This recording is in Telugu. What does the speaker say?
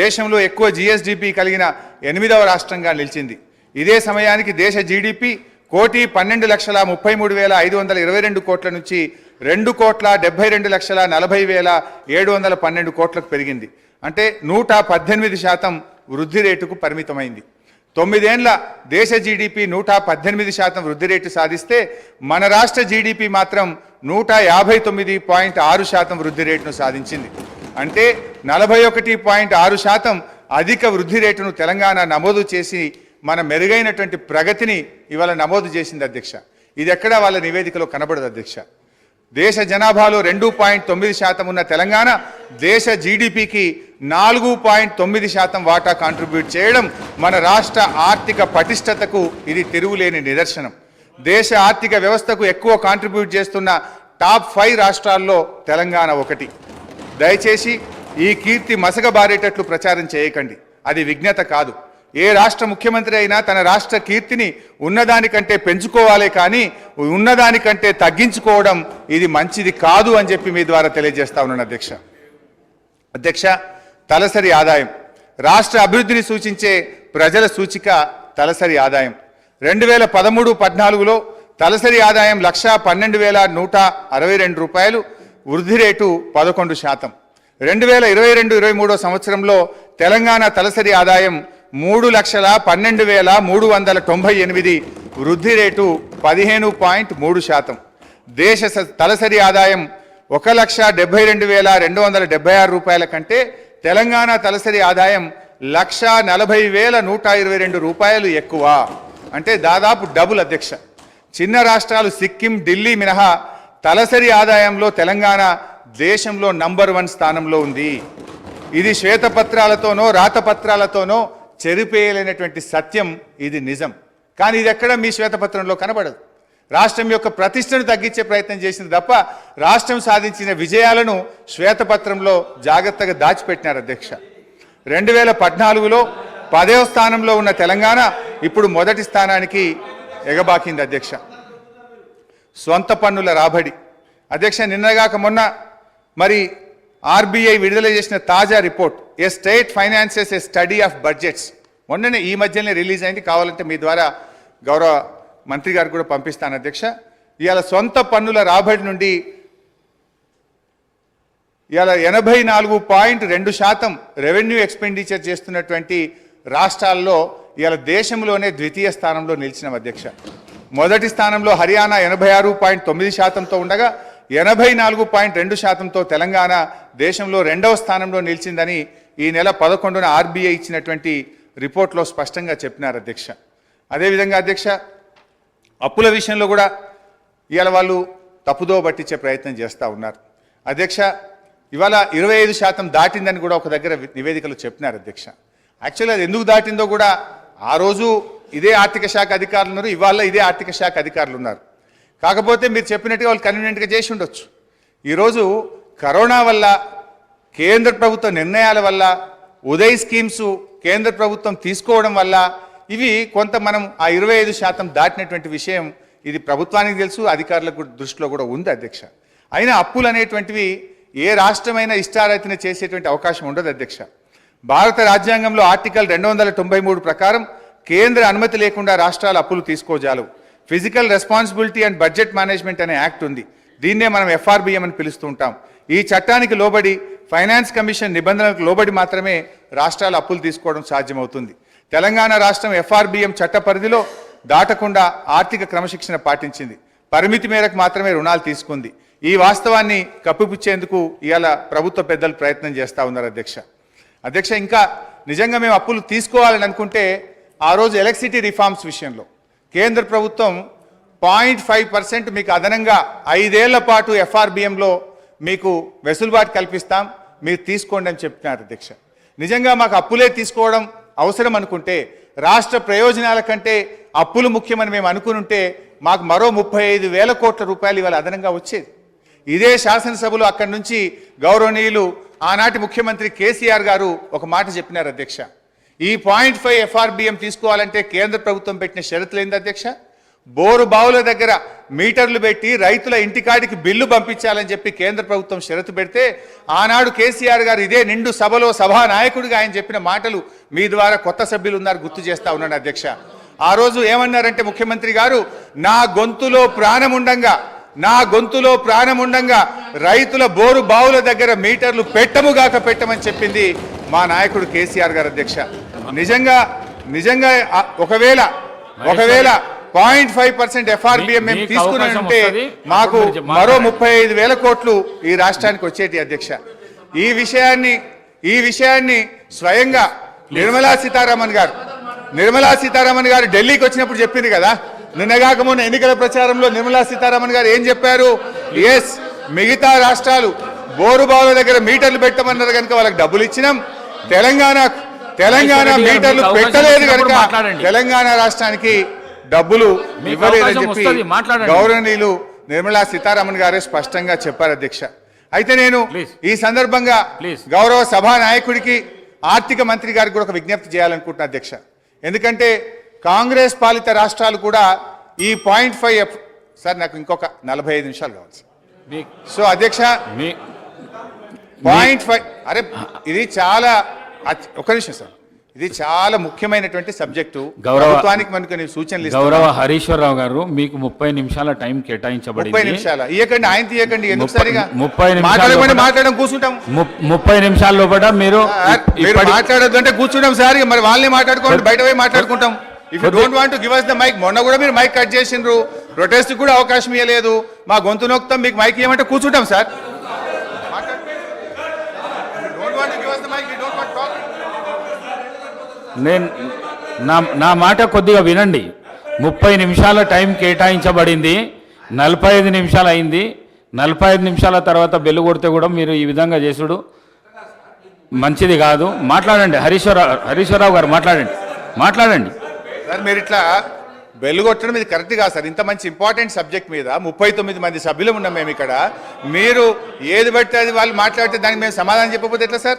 దేశంలో ఎక్కువ జిఎస్డిపి కలిగిన ఎనిమిదవ రాష్ట్రంగా నిలిచింది. ఇదే సమయానికి దేశ జీడిపి కోటి పన్నెండు లక్షల ముప్పై మూడు వేల ఐదు వందల ఇరవై రెండు కోట్ల నుంచి రెండు కోట్ల డెబ్బై రెండు లక్షల నలభై వేల ఏడు వందల పన్నెండు కోట్లకు పెరిగింది. అంటే నూట పద్దెనిమిది శాతం వృద్ధి రేటుకు పరిమితమైంది. తొమ్మిదేండ్ల దేశ జీడిపి నూట పద్దెనిమిది శాతం వృద్ధి రేటు సాధిస్తే మన రాష్ట్ర జీడిపి మాత్రం నూట యాభై తొమ్మిది పాయింట్ ఆరు శాతం వృద్ధి రేటును సాధించింది. అంటే నలభై ఒకటి పాయింట్ ఆరు శాతం అధిక వృద్ధి రేటును తెలంగాణ నమోదు చేసి మన మెరుగైనటువంటి ప్రగతిని ఇవాళ నమోదు చేసింది అధ్యక్ష. ఇది ఎక్కడా వాళ్ళ నివేదికలో కనబడదు అధ్యక్ష. దేశ జనాభాలో రెండు పాయింట్ తొమ్మిది శాతం ఉన్న తెలంగాణ దేశ జీడిపికి నాలుగు పాయింట్ తొమ్మిది శాతం వాటా కాంట్రిబ్యూట్ చేయడం మన రాష్ట్ర ఆర్థిక పటిష్టతకు ఇది తిరుగులేని నిదర్శనం. దేశ ఆర్థిక వ్యవస్థకు ఎక్కువ కాంట్రిబ్యూట్ చేస్తున్న టాప్ ఫైవ్ రాష్ట్రాల్లో తెలంగాణ ఒకటి. దయచేసి ఈ కీర్తి మసగబారేటట్లు ప్రచారం చేయకండి. అది విజ్ఞత కాదు. ఏ రాష్ట్ర ముఖ్యమంత్రి అయినా తన రాష్ట్ర కీర్తిని ఉన్నదానికంటే పెంచుకోవాలే కానీ ఉన్నదానికంటే తగ్గించుకోవడం ఇది మంచిది కాదు అని చెప్పి మీ ద్వారా తెలియజేస్తా ఉన్నాను అధ్యక్ష. అధ్యక్ష తలసరి ఆదాయం. రాష్ట్ర అభివృద్ధిని సూచించే ప్రజల సూచిక తలసరి ఆదాయం. రెండు వేల పదమూడు పద్నాలుగులో తలసరి ఆదాయం లక్ష పన్నెండు వేల నూట అరవై రెండు రూపాయలు వృద్ధి రేటు పదకొండు శాతం. రెండు వేల ఇరవై రెండు ఇరవై మూడో సంవత్సరంలో తెలంగాణ తలసరి ఆదాయం మూడు లక్షల పన్నెండు వేల మూడు వందల తొంభై ఎనిమిది వృద్ధి రేటు పదిహేను పాయింట్ మూడు శాతం. దేశ స- తలసరి ఆదాయం ఒక లక్ష డెబ్బై రెండు వేల రెండు వందల డెబ్బై ఆరు రూపాయల కంటే తెలంగాణ తలసరి ఆదాయం లక్ష నలభై వేల నూట ఇరవై రెండు రూపాయలు ఎక్కువ. అంటే దాదాపు డబుల్ అధ్యక్ష. చిన్న రాష్ట్రాలు సిక్కిం ఢిల్లీ మినహా తలసరి ఆదాయంలో తెలంగాణ దేశంలో నంబర్ వన్ స్థానంలో ఉంది. ఇది శ్వేతపత్రాలతోనో రాతపత్రాలతోనో చెరిపేయలేనటువంటి సత్యం ఇది నిజం. కానీ ఇది ఎక్కడ మీ శ్వేతపత్రంలో కనబడదు. రాష్ట్రం యొక్క ప్రతిష్టను తగ్గించే ప్రయత్నం చేసింది తప్ప రాష్ట్రం సాధించిన విజయాలను శ్వేతపత్రంలో జాగ్రత్తగా దాచిపెట్టినారు అధ్యక్ష. రెండు వేల పద్నాలుగులో పదవ స్థానంలో ఉన్న తెలంగాణ ఇప్పుడు మొదటి స్థానానికి ఎగబాకింది అధ్యక్ష. సొంత పన్నుల రాబడి. అధ్యక్ష నిన్నగాక మొన్న మరి ఆర్బీఐ విడుదల చేసిన తాజా report a state finances a study of budgets. మొన్ననే ఈ మధ్యనే రిలీజ్ అయింది. కావాలంటే మీ ద్వారా గౌరవ మంత్రి గారు కూడా పంపిస్తాను అధ్యక్ష. ఇవాళ సొంత పన్నుల రాబడి నుండి ఇవాళ ఎనభై నాలుగు పాయింట్ రెండు శాతం రెవెన్యూ ఎక్స్పెండిచర్ చేస్తున్నటువంటి రాష్ట్రాల్లో ఇవాళ దేశంలోనే ద్వితీయ స్థానంలో నిలిచిన అధ్యక్ష. మొదటి స్థానంలో హర్యానా ఎనభై ఆరు పాయింట్ తొమ్మిది శాతంతో ఉండగా ఎనభై నాలుగు పాయింట్ రెండు శాతంతో తెలంగాణ దేశంలో రెండవ స్థానంలో నిలిచిందని ఈ నెల పదకొండున ఆర్బీఐ ఇచ్చినటువంటి రిపోర్ట్లో స్పష్టంగా చెప్పినారు అధ్యక్ష. అదేవిధంగా అధ్యక్ష అప్పుల విషయంలో కూడా ఇవాళ వాళ్ళు తప్పుదో పట్టించే ప్రయత్నం చేస్తూ ఉన్నారు. అధ్యక్ష ఇవాళ ఇరవై ఐదు శాతం దాటిందని కూడా ఒక దగ్గర నివేదికలు చెప్పినారు అధ్యక్ష. యాక్చువల్లీ అది ఎందుకు దాటిందో కూడా ఆ రోజు ఇదే ఆర్థిక శాఖ అధికారులు ఉన్నారు ఇవాళ ఇదే ఆర్థిక శాఖ అధికారులు ఉన్నారు కాకపోతే మీరు చెప్పినట్టుగా వాళ్ళు కన్వీనియంట్గా చేసి ఉండొచ్చు. ఈరోజు కరోనా వల్ల కేంద్ర ప్రభుత్వ నిర్ణయాల వల్ల ఉదయ్ స్కీమ్స్ కేంద్ర ప్రభుత్వం తీసుకోవడం వల్ల ఇవి కొంత మనం ఆ ఇరవై ఐదు శాతం దాటినటువంటి విషయం ఇది ప్రభుత్వానికి తెలుసు అధికారులకు కూడా దృష్టిలో కూడా ఉంది అధ్యక్ష. అయినా అప్పులు అనేటువంటివి ఏ రాష్ట్రమైనా ఇష్టారైతేనే చేసేటువంటి అవకాశం ఉండదు అధ్యక్ష. భారత రాజ్యాంగంలో ఆర్టికల్ రెండు వందల తొంభై మూడు ప్రకారం కేంద్ర అనుమతి లేకుండా రాష్ట్రాలు అప్పులు తీసుకోజాలవు. Physical responsibility and budget management అనే యాక్ట్ ఉంది. దీన్నే మనం ఎఫ్ఆర్బిఎం అని పిలుస్తూ ఉంటాం. ఈ చట్టానికి లోబడి ఫైనాన్స్ కమిషన్ నిబంధనలకు లోబడి మాత్రమే రాష్ట్రాలు అప్పులు తీసుకోవడం సాధ్యమవుతుంది. తెలంగాణ రాష్ట్రం ఎఫ్ఆర్బిఎం చట్ట పరిధిలో దాటకుండా ఆర్థిక క్రమశిక్షణ పాటించింది. పరిమితి మేరకు మాత్రమే రుణాలు తీసుకుంది. ఈ వాస్తవాన్ని కప్పిపుచ్చేందుకు ఇవాళ ప్రభుత్వ పెద్దలు ప్రయత్నం చేస్తూ ఉన్నారు అధ్యక్ష. అధ్యక్ష ఇంకా నిజంగా మేము అప్పులు తీసుకోవాలని అనుకుంటే ఆ రోజు ఎలక్ట్రిసిటీ రిఫార్మ్స్ విషయంలో కేంద్ర ప్రభుత్వం పాయింట్ ఫైవ్ పర్సెంట్ మీకు అదనంగా ఐదేళ్ళ పాటు ఎఫ్ఆర్బిఎంలో మీకు వెసులుబాటు కల్పిస్తాం. మీరు తీసుకోండి అని చెప్తున్నారు అధ్యక్ష. నిజంగా మాకు అప్పులే తీసుకోవడం అవసరం అనుకుంటే రాష్ట్ర ప్రయోజనాల కంటే అప్పులు ముఖ్యమని మేము అనుకుని ఉంటే మాకు మరో ముప్పై ఐదు వేల కోట్ల రూపాయలు ఇవాళ అదనంగా వచ్చేది. ఇదే శాసనసభలో అక్కడి నుంచి గౌరవనీయులు ఆనాటి ముఖ్యమంత్రి కేసీఆర్ గారు ఒక మాట చెప్పినారు అధ్యక్ష. ఈ పాయింట్ ఫైవ్ ఎఫ్ఆర్బిఎం తీసుకోవాలంటే కేంద్ర ప్రభుత్వం పెట్టిన షరతులు ఏంది అధ్యక్ష? బోరు బావుల దగ్గర మీటర్లు పెట్టి రైతుల ఇంటికాడికి బిల్లు పంపించాలని చెప్పి కేంద్ర ప్రభుత్వం షరతు పెడితే ఆనాడు కేసీఆర్ గారు ఇదే నిండు సభలో సభా నాయకుడిగా ఆయన చెప్పిన మాటలు మీ ద్వారా కొత్త సభ్యులు ఉన్నారు గుర్తు చేస్తా ఉన్నాను అధ్యక్ష. ఆ రోజు ఏమన్నారంటే ముఖ్యమంత్రి గారు నా గొంతులో ప్రాణముండంగా నా గొంతులో ప్రాణముండంగా రైతుల బోరు బావుల దగ్గర మీటర్లు పెట్టముగాక పెట్టమని చెప్పింది మా నాయకుడు కేసీఆర్ గారు అధ్యక్ష. నిజంగా నిజంగా ఒకవేళ ఒకవేళ పాయింట్ ఫైవ్ పర్సెంట్ ఎఫ్ఆర్బిఎం మేము తీసుకుని ఉంటే. మాకు మీరు. ముప్పై ఐదు వేల కోట్లు ఈ రాష్ట్రానికి వచ్చేటి అధ్యక్ష ఈ విషయాన్ని ఈ విషయాన్ని స్వయంగా నిర్మలా సీతారామన్ గారు నిర్మలా సీతారామన్ గారు ఢిల్లీకి వచ్చినప్పుడు చెప్పింది కదా నిన్నగాక మొన్న ఎన్నికల ప్రచారంలో నిర్మలా సీతారామన్ గారు ఏం చెప్పారు ఎస్ మిగతా రాష్ట్రాలు బోరు బావుల దగ్గర మీటర్లు పెట్టమన్నారు కనుక వాళ్ళకి డబ్బులు ఇచ్చినాం తెలంగాణ తెలంగాణ మీటర్లు పెట్టలేదు కనుక. తెలంగాణ రాష్ట్రానికి డబ్బులు ఇవ్వలేదని చెప్పి. గౌరవనీయులు నిర్మలా సీతారామన్ గారే స్పష్టంగా చెప్పారు అధ్యక్ష అయితే నేను. ఈ సందర్భంగా. గౌరవ సభా నాయకుడికి ఆర్థిక మంత్రి గారికి కూడా ఒక విజ్ఞప్తి చేయాలనుకుంటున్నా అధ్యక్ష ఎందుకంటే కాంగ్రెస్ పాలిత రాష్ట్రాలు కూడా ఈ పాయింట్ ఫైవ్ ఎఫ్ సార్ నాకు ఇంకొక నలభై ఐదు నిమిషాలు కావాలి సో అధ్యక్ష పాయింట్ ఫైవ్ అరే ఇది చాలా ఒక్క నిమిషం సార్. ఇది చాలా ముఖ్యమైనటువంటి సబ్జెక్టు. గౌరవ- ప్రభుత్వానికి మనకు సూచనలు. గౌరవ హరీశ్వరరావు గారు మీకు ముప్పై నిమిషాల టైం ముప్పై కేటాయించబడింది నిమిషాల. ఇయ్యకండి ఆయన తీయకండి ముప్పై- ముప్పై నిమిషాల మాట్లాడడం కూర్చుంటాం ముప్పై నిమిషాల లోపల మీరు మాట్లాడొద్దు అంటే కూర్చుంటాం సార్. మరి వాళ్ళని మాట్లాడుకోండి బయట పోయి మాట్లాడుకుంటాం. If you don't want give us the mike మొన్న కూడా మీరు మైక్ కట్ చేసిండ్రు. ప్రొటెస్ట్ కూడా అవకాశం ఇవ్వలేదు మా గొంతు నొక్కుతాం మీకు మైక్ ఇవ్వమంటే కూర్చుంటాం సార్. నేను నా నా మాట కొద్దిగా వినండి. ముప్పై నిమిషాల టైం కేటాయించబడింది. నలభై ఐదు నిమిషాలు అయింది. నలభై ఐదు నిమిషాల తర్వాత బెల్లు కొడితే కూడా మీరు ఈ విధంగా చేసుడు. మంచిది కాదు. మాట్లాడండి. హరీశ్వరరావు హరీశ్వరరావు గారు మాట్లాడండి. మాట్లాడండి. సార్ మీరు ఇట్లా బెల్లు కొట్టడం ఇది కరెక్ట్ కాదు సార్. ఇంత మంచి ఇంపార్టెంట్ సబ్జెక్ట్ మీద ముప్పై తొమ్మిది మంది సభ్యులు ఉన్నాం మేము ఇక్కడ. మీరు ఏది పడితే అది వాళ్ళు మాట్లాడితే దానికి మేము సమాధానం చెప్పకపోతే ఎట్లా సార్?